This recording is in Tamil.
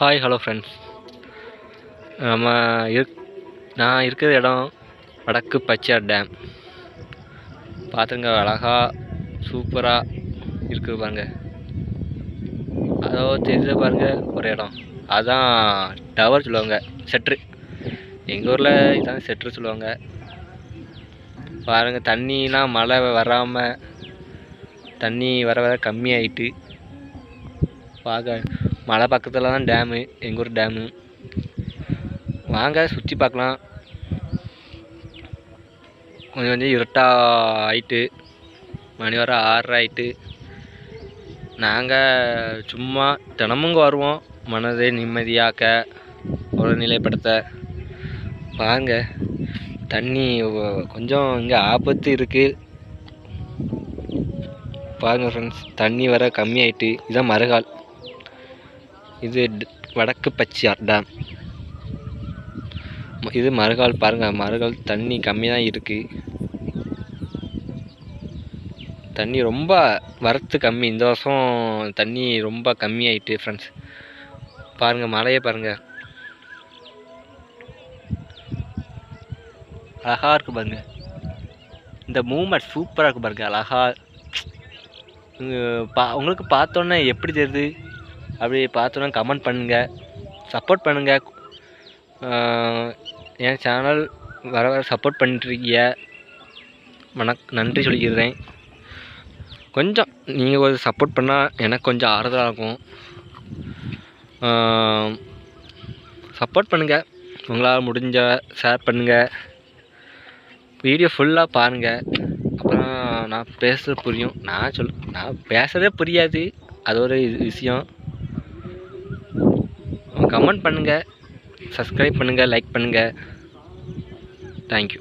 ஹாய் ஹலோ ஃப்ரெண்ட்ஸ் நம்ம இருக் நான் இருக்கிற இடம் வடக்கு பச்சையார் டேம் பார்த்துங்க அழகா சூப்பராக இருக்குது பாருங்க. அதோ தெரிஞ்ச பாருங்க ஒரு இடம். அதான் டவர் சொல்லுவாங்க செட்ரு எங்கள் ஊரில் இதான் செட்ரு சொல்லுவாங்க. பாருங்கள் தண்ணிலாம் மழை வராமல் தண்ணி வர வர கம்மியாயிட்டு பார்க்க மலை பக்கத்தில் தான் டேமு எங்கள் ஊர் டேமு வாங்க சுற்றி பார்க்கலாம். கொஞ்சம் கொஞ்சம் இருட்டாக ஆயிட்டு மணி வர ஆறரை ஆயிட்டு. நாங்கள் சும்மா தினமும் வருவோம். மனதை நிம்மதியாக்க ஒரு நிலைப்படுத்த வாங்க தண்ணி கொஞ்சம் இங்கே ஆபத்து இருக்குது பாருங்கள் ஃப்ரெண்ட்ஸ் தண்ணி வர கம்மியாயிட்டு இதுதான் மறுகால். இது வடக்கு பச்சியார் டேம் இது மறுகால் பாருங்கள் மறுகால் தண்ணி கம்மியாக தான் இருக்குது தண்ணி ரொம்ப வரத்து கம்மி. இந்த வருஷம் தண்ணி ரொம்ப கம்மியாயிட்டு ஃப்ரெண்ட்ஸ் பாருங்கள் மழையை பாருங்கள் அழகாக இருக்குது பாருங்கள் இந்த மூமெண்ட் சூப்பராக இருக்கு பாருங்கள் அழகாக பா உங்களுக்கு பார்த்தோன்னே எப்படி தெரியுது? அப்படி பார்த்தோன்னா கமெண்ட் பண்ணுங்கள் சப்போர்ட் பண்ணுங்கள் என் சேனல் வர வர சப்போர்ட் பண்ணிட்டுருக்கீங்க வணக் நன்றி சொல்லிக்கிறேன். கொஞ்சம் நீங்கள் ஒரு சப்போர்ட் பண்ணால் எனக்கு கொஞ்சம் ஆறுதலாக இருக்கும். சப்போர்ட் பண்ணுங்கள் உங்களால் முடிஞ்ச ஷேர் பண்ணுங்கள் வீடியோ ஃபுல்லாக பாருங்கள் அப்புறம் நான் பேசுகிறது புரியும். நான் சொல் நான் பேசுகிறதே புரியாது. அது ஒரு விஷயம். கமெண்ட் பண்ணுங்கள் சப்ஸ்கிரைப் பண்ணுங்கள் லைக் பண்ணுங்கள் தேங்க்யூ